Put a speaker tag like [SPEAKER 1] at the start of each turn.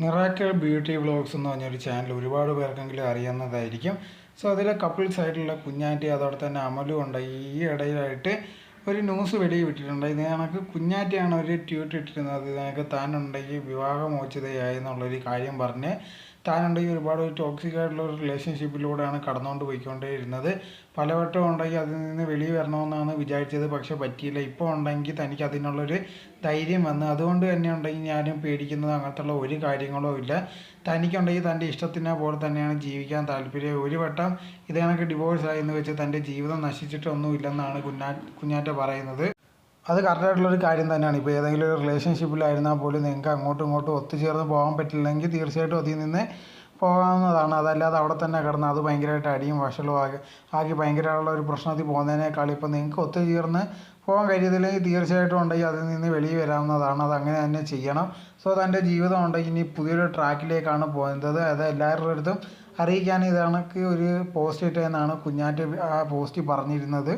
[SPEAKER 1] Miracle beauty vlogs എന്ന് പറഞ്ഞൊരു channel ഒരുപാട് പേർക്കെങ്കിലും അറിയുന്നതായിരിക്കും സോ അതിലെ കപ്പിൾസ് ആയിട്ടുള്ള കുഞ്ഞാറ്റി അതോടെ തന്നെ അമലും ഉണ്ട്. ഈ ഇടയിലായിട്ട് ഒരു ന്യൂസ് വെടി വിട്ടിട്ടുണ്ട് ഇത് കണക്ക് കുഞ്ഞാറ്റിയാണ് ഒരു ട്യൂട്ട് ഇട്ടിരുന്നത്. കണക്ക് താനുണ്ടെങ്കിൽ വിവാഹമോചിതയായി എന്നുള്ളൊരു കാര്യം പറഞ്ഞ് താനുണ്ടെങ്കിൽ ഒരുപാട് ടോക്സിക് ആയിട്ടുള്ള ഒരു റിലേഷൻഷിപ്പിലൂടെയാണ് കടന്നുകൊണ്ട് പോയിക്കൊണ്ടേയിരുന്നത്. പലവട്ടം ഉണ്ടെങ്കിൽ അതിൽ നിന്ന് വെളിയിൽ വരണമെന്നാണ് വിചാരിച്ചത്. പക്ഷെ പറ്റിയില്ല. ഇപ്പോൾ ഉണ്ടെങ്കിൽ തനിക്ക് അതിനുള്ളൊരു ധൈര്യം വന്ന് അതുകൊണ്ട് തന്നെ ഉണ്ടെങ്കിൽ ഞാനും പേടിക്കുന്നത് അങ്ങനത്തുള്ള ഒരു കാര്യങ്ങളോ ഇല്ല. തനിക്കുണ്ടെങ്കിൽ തന്റെ ഇഷ്ടത്തിനെ പോലെ തന്നെയാണ് ജീവിക്കാൻ താല്പര്യം. ഒരു വട്ടം ഇത് കണക്ക് ഡിവോഴ്സ് ആയെന്ന് വെച്ച് തന്റെ ജീവിതം നശിച്ചിട്ടൊന്നും ഇല്ലെന്നാണ് കുഞ്ഞാ കുഞ്ഞാറ്റ പറയുന്നത്. അത് കറക്റ്റായിട്ടുള്ളൊരു കാര്യം തന്നെയാണ്. ഇപ്പോൾ ഏതെങ്കിലും ഒരു റിലേഷൻഷിപ്പിലായിരുന്നാൽ പോലും നിങ്ങൾക്ക് അങ്ങോട്ടും ഇങ്ങോട്ടും ഒത്തുചേർന്ന് പോകാൻ പറ്റില്ലെങ്കിൽ തീർച്ചയായിട്ടും അതിൽ നിന്ന് പോകാവുന്നതാണ്. അതല്ലാതെ അവിടെ തന്നെ കിടന്ന് അത് ഭയങ്കരമായിട്ട് അടിയും വഷളും ആകെ ആക്കി ഭയങ്കരമായിട്ടുള്ള ഒരു പ്രശ്നത്തിൽ പോകുന്നതിനേക്കാൾ ഇപ്പോൾ നിങ്ങൾക്ക് ഒത്തുചേർന്ന് പോകാൻ കഴിയത്തില്ലെങ്കിൽ തീർച്ചയായിട്ടും ഉണ്ടെങ്കിൽ അതിൽ നിന്ന് വെളിയിൽ വരാവുന്നതാണ്. അത് അങ്ങനെ തന്നെ ചെയ്യണം. സോ തന്റെ ജീവിതം ഉണ്ടെങ്കിൽ ഇനി പുതിയൊരു ട്രാക്കിലേക്കാണ് പോകുന്നത്. അത് എല്ലാവരുടെ അടുത്തും അറിയിക്കാൻ ഇതാണ് ഒരു പോസ്റ്റ് ഇട്ടെന്നാണ് കുഞ്ഞാറ്റ് ആ പോസ്റ്റ് പറഞ്ഞിരുന്നത്.